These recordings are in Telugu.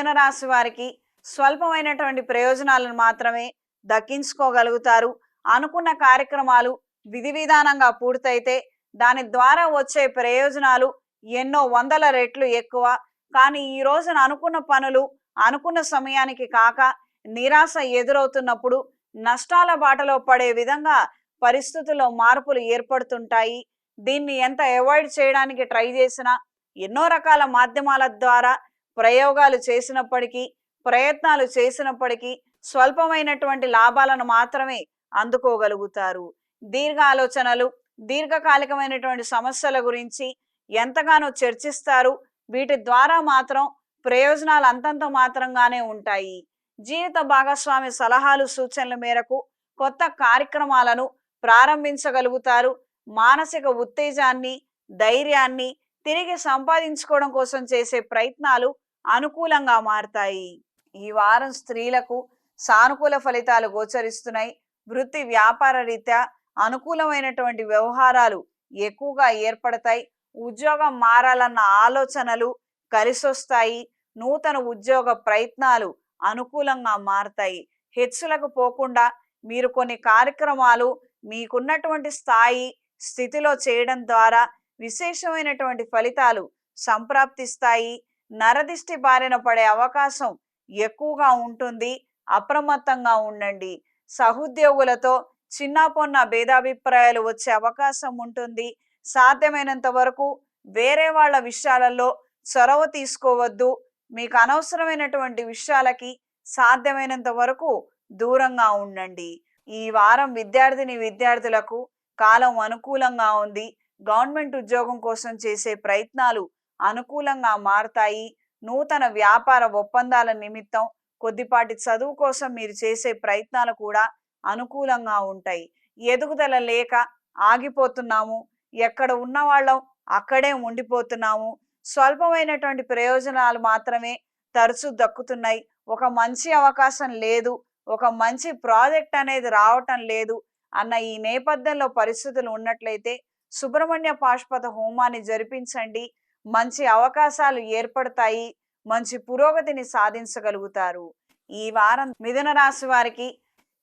మిథున రాశి వారికి స్వల్పమైనటువంటి ప్రయోజనాలను మాత్రమే దక్కించుకోగలుగుతారు. అనుకున్న కార్యక్రమాలు విధి విధానంగా పూర్తయితే దాని ద్వారా వచ్చే ప్రయోజనాలు ఎన్నో వందల రెట్లు ఎక్కువ. కానీ ఈ రోజున అనుకున్న పనులు అనుకున్న సమయానికి కాక నిరాశ ఎదురవుతున్నప్పుడు నష్టాల బాటలో పడే విధంగా పరిస్థితుల్లో మార్పులు ఏర్పడుతుంటాయి. దీన్ని ఎంత అవాయిడ్ చేయడానికి ట్రై చేసినా ఎన్నో రకాల మాధ్యమాల ద్వారా ప్రయోగాలు చేసినప్పటికీ ప్రయత్నాలు చేసినప్పటికీ స్వల్పమైనటువంటి లాభాలను మాత్రమే అందుకోగలుగుతారు. దీర్ఘ ఆలోచనలు దీర్ఘకాలికమైనటువంటి సమస్యల గురించి ఎంతగానో చర్చిస్తారు. వీటి ద్వారా మాత్రం ప్రయోజనాలు అంతంత మాత్రంగానే ఉంటాయి. జీవిత భాగస్వామి సలహాలు సూచనల మేరకు కొత్త కార్యక్రమాలను ప్రారంభించగలుగుతారు. మానసిక ఉత్తేజాన్ని ధైర్యాన్ని తిరిగి సంపాదించుకోవడం కోసం చేసే ప్రయత్నాలు అనుకూలంగా మారతాయి. ఈ వారం స్త్రీలకు సానుకూల ఫలితాలు గోచరిస్తున్నాయి. వృత్తి వ్యాపార రీత్యా అనుకూలమైనటువంటి వ్యవహారాలు ఎక్కువగా ఏర్పడతాయి. ఉద్యోగం మారాలన్న ఆలోచనలు కలిసొస్తాయి. నూతన ఉద్యోగ ప్రయత్నాలు అనుకూలంగా మారతాయి. హెచ్చులకు పోకుండా మీరు కొన్ని కార్యక్రమాలు మీకున్నటువంటి స్థాయి స్థితిలో చేయడం ద్వారా విశేషమైనటువంటి ఫలితాలు సంప్రాప్తిస్తాయి. నరదిష్టి బారిన పడే అవకాశం ఎక్కువగా ఉంటుంది. అప్రమత్తంగా ఉండండి. సహోద్యోగులతో చిన్న పొన్న భేదాభిప్రాయాలు వచ్చే అవకాశం ఉంటుంది. సాధ్యమైనంత వరకు వేరే వాళ్ళ విషయాలలో చొరవ తీసుకోవద్దు. మీకు అనవసరమైనటువంటి విషయాలకి సాధ్యమైనంత వరకు దూరంగా ఉండండి. ఈ వారం విద్యార్థిని విద్యార్థులకు కాలం అనుకూలంగా ఉంది. గవర్నమెంట్ ఉద్యోగం కోసం చేసే ప్రయత్నాలు అనుకూలంగా మారతాయి. నూతన వ్యాపార ఒప్పందాల నిమిత్తం కొద్దిపాటి చదువు కోసం మీరు చేసే ప్రయత్నాలు కూడా అనుకూలంగా ఉంటాయి. ఎదుగుదల లేక ఆగిపోతున్నాము. ఎక్కడ ఉన్న వాళ్ళం అక్కడే ఉండిపోతున్నాము. స్వల్పమైనటువంటి ప్రయోజనాలు మాత్రమే తరచూ దక్కుతున్నాయి. ఒక మంచి అవకాశం లేదు. ఒక మంచి ప్రాజెక్ట్ అనేది రావటం లేదు అన్న ఈ నేపథ్యంలో పరిస్థితులు ఉన్నట్లయితే సుబ్రహ్మణ్య పాష్పద హోమాన్ని జరిపించండి. మంచి అవకాశాలు ఏర్పడతాయి. మంచి పురోగతిని సాధించగలుగుతారు. ఈ వారం మిథున రాశి వారికి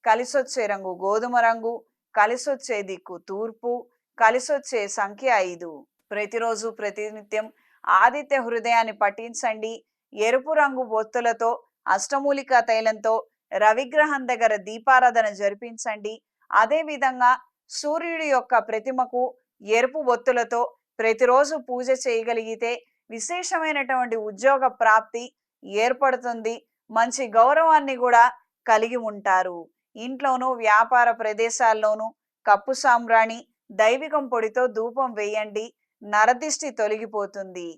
కలిసొచ్చే రంగు గోధుమ రంగు కలిసొచ్చే దిక్కు తూర్పు కలిసొచ్చే సంఖ్య ఐదు. ప్రతిరోజు ప్రతినిత్యం ఆదిత్య హృదయాన్ని పఠించండి. ఎరుపు రంగు బొత్తులతో అష్టమూలిక తైలంతో రవిగ్రహం దగ్గర దీపారాధన జరిపించండి. అదేవిధంగా సూర్యుడి యొక్క ప్రతిమకు ఎరుపు బొత్తులతో ప్రతిరోజు పూజ చేయగలిగితే విశేషమైనటువంటి ఉద్యోగ ప్రాప్తి ఏర్పడుతుంది. మంచి గౌరవాన్ని కూడా కలిగి ఉంటారు. ఇంట్లోనూ వ్యాపార ప్రదేశాల్లోనూ కప్పు సాంబ్రాణి దైవికం పొడితో ధూపం వేయండి. నరదిష్టి తొలగిపోతుంది.